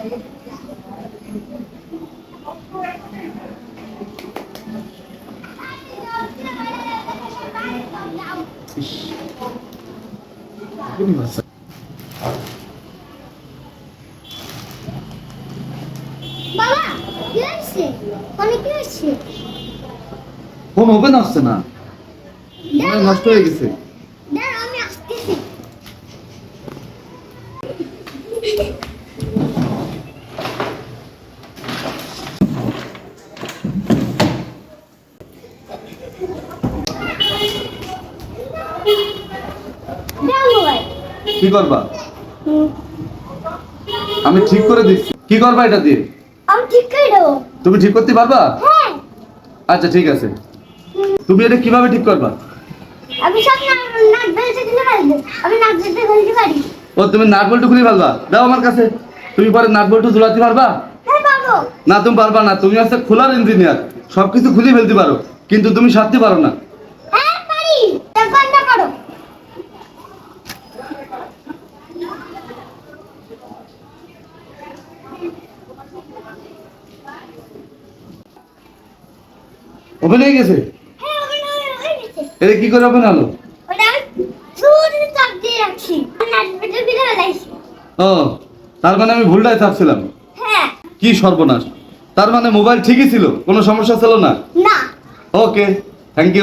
বাবা কি হয়েছে ফোনে কি হয়েছে ফোন ওপেন আসছে না মনে হয় নষ্ট হয়ে গেছে দাঁড়া আমি আসতেছি দাও মোবাইল কি করবা? আমি ঠিক করে দিচ্ছি। কি করবা এটা দিয়ে? আমি ঠিক করে দেবো। তুমি ঠিক করতে পারবা? হ্যাঁ। আচ্ছা ঠিক আছে। তুমি এটা কীভাবে ঠিক করবা? আমি সব নাক বেলতে দিতে পারি আমি নাক বেলতে বলতে পারি। ও তুমি নাট বল্টু খুলে ফেলবা? দাও আমার কাছে। তুমি পরে নাট বল্টু ঝুলাতে পারবা? হ্যাঁ না তুমি পারবা না। তুমি হচ্ছে খোলার ইঞ্জিনিয়ার। সবকিছু খুলে ফেলতে পারো। কিন্তু তুমি সারতে পারো না। হ্যাঁ ওপেন হয়ে গেছে? হ্যাঁ গেছে এটা কি করে ওপেন হলো? ভিতরে লাইছি। ও তার মানে আমি ভুলটাই চাপছিলাম হ্যাঁ। কি সর্বনাশ। তার মানে মোবাইল ঠিকই ছিল কোনো সমস্যা ছিল না? না। Okay thank